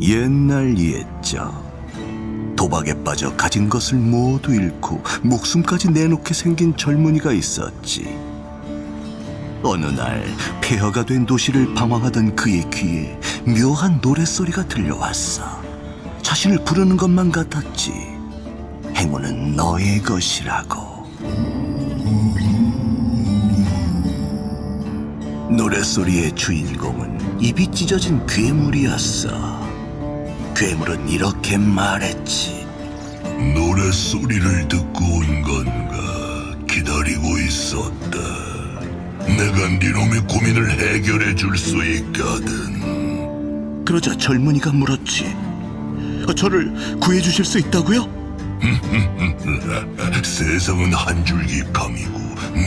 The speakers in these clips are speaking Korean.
옛날 옛적 도박에 빠져 가진 것을 모두 잃고 목숨까지 내놓게 생긴 젊은이가 있었지. 어느 날 폐허가 된 도시를 방황하던 그의 귀에 묘한 노랫소리가 들려왔어. 자신을 부르는 것만 같았지. 행운은 너의 것이라고. 노랫소리의 주인공은 입이 찢어진 괴물이었어. 괴물은 이렇게 말했지. 노랫소리를 듣고 온 건가 기다리고 있었다 내가 네놈의 고민을 해결해 줄 수 있거든 그러자 젊은이가 물었지. 어, 저를 구해 주실 수 있다고요? 세상은 한 줄기 강이고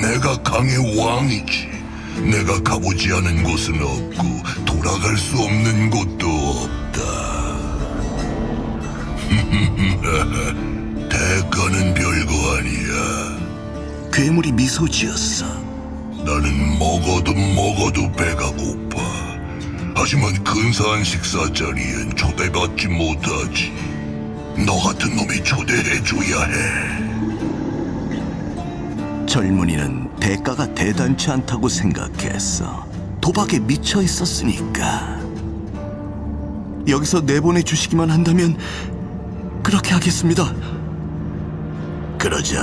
내가 강의 왕이지 내가 가보지 않은 곳은 없고 돌아갈 수 없는 곳도 대가는 별거 아니야 괴물이 미소 지었어. 나는 먹어도 먹어도 배가 고파. 하지만 근사한 식사 자리엔 초대받지 못하지. 너 같은 놈이 초대해줘야 해. 젊은이는 대가가 대단치 않다고 생각했어. 도박에 미쳐 있었으니까. 여기서 내보내 주시기만 한다면 그렇게 하겠습니다. 그러자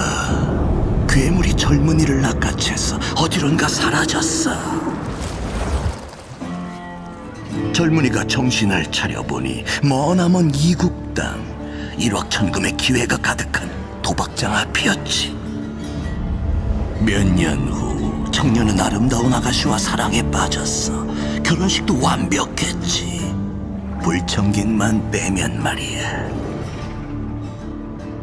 괴물이 젊은이를 낚아채서 어디론가 사라졌어. 젊은이가 정신을 차려보니 머나먼 이국 땅 일확천금의 기회가 가득한 도박장 앞이었지. 몇 년 후 청년은 아름다운 아가씨와 사랑에 빠졌어. 결혼식도 완벽했지. 불청객만 빼면 말이야.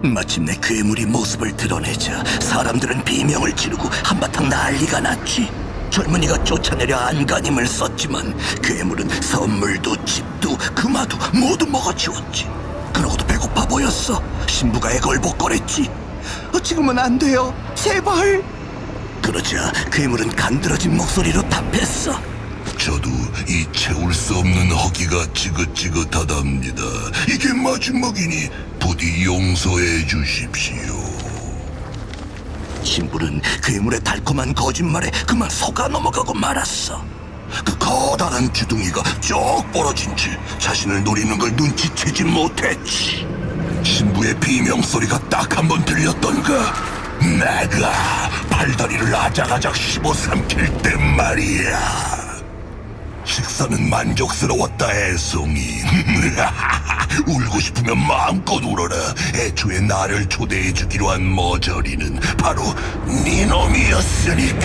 마침내 괴물이 모습을 드러내자 사람들은 비명을 지르고 한바탕 난리가 났지. 젊은이가 쫓아내려 안간힘을 썼지만 괴물은 선물도 집도 금화도 모두 먹어치웠지. 그러고도 배고파 보였어. 신부가 애걸복걸했지. 어, 지금은 안 돼요. 제발. 그러자 괴물은 간드러진 목소리로 답했어. 저도 이 채울 수 없는 허기가 지긋지긋하답니다. 이게 마지막이니 부디 용서해 주십시오. 신부는 괴물의 달콤한 거짓말에 그만 속아 넘어가고 말았어. 그 커다란 주둥이가 쭉 벌어진 채 자신을 노리는 걸 눈치채지 못했지. 신부의 비명 소리가 딱 한 번 들렸던가. 내가 팔다리를 아작아작 씹어 삼킬 때 말이야. 식사는 만족스러웠다 애송이. 울고 싶으면 마음껏 울어라. 애초에 나를 초대해주기로 한 머저리는 바로 네 놈이었으니까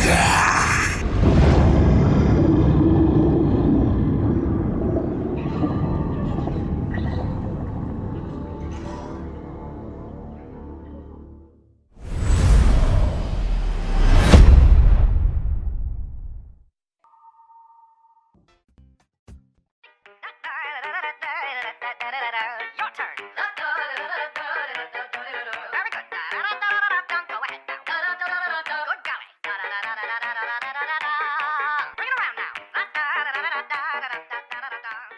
da da da da. Your turn.